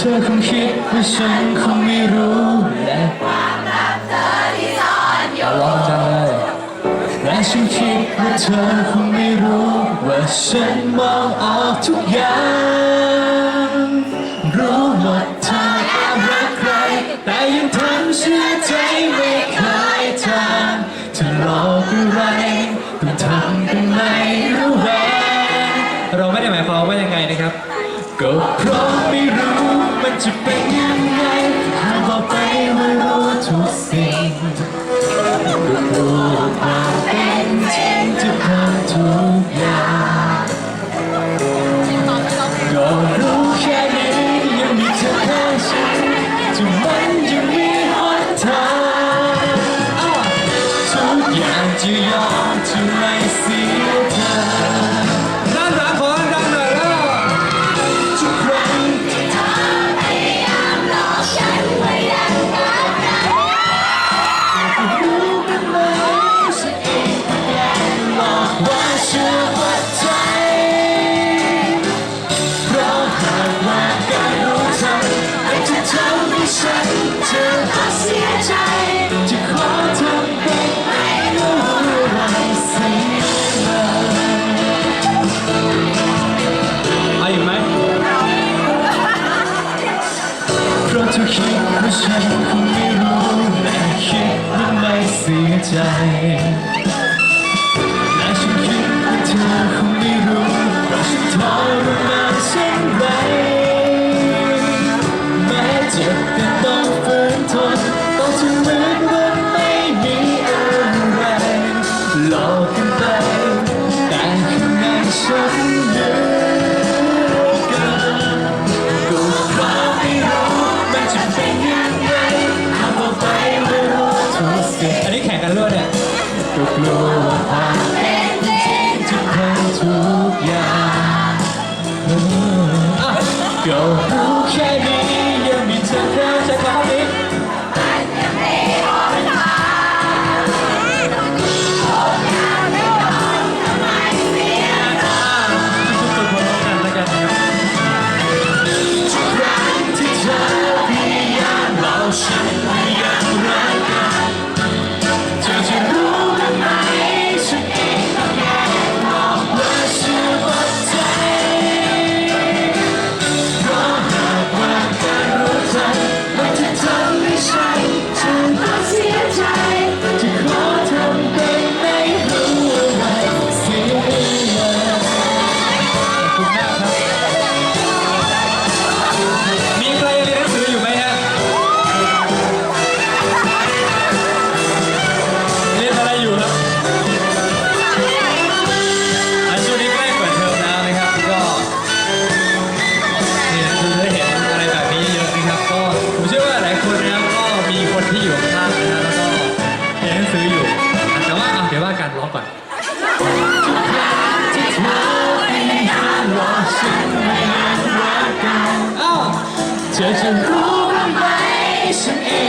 เธอคงคิดว่าฉันคงไม่รู้และร้องจังเลยและฉันคิดว่าเธอคงไม่รู้ว่าฉันมองออกทุกอย่างรู้หมดเธอแอบรักใคร แต่ยังทำเชื่อใจไม่เคยทางเธอหลอกอะไรต้องทำกันไม่รู้แวงเราไม่ได้หมายความว่ายังไงนะครับ ก็เพราะไม่รู้ จะเป็นยังไงหากบอกไปว่ารู้ทุกสิ่งก็กลัวความเป็นจริงจะพังทุกอย่างก็รู้แค่นี้ยังมีเธอแค่ฉันจะมันยังมีหนทางทุกอย่างจะยอมจะไม่ คิดว่าฉันคงไม่รู้และคิดว่าไม่เสียใจและฉันคิดว่าเธอคงไม่รู้ว่าฉันทรมานเช่นไรแม้เจ็บแต่ต้องฝืนทนต้องทนเหมือนว่าไม่มีอะไรหลอกกันไปแต่ข้างในฉัน ลัวว่ รู้บ้าวเธอจะรู้หรือไม่ฉันเอง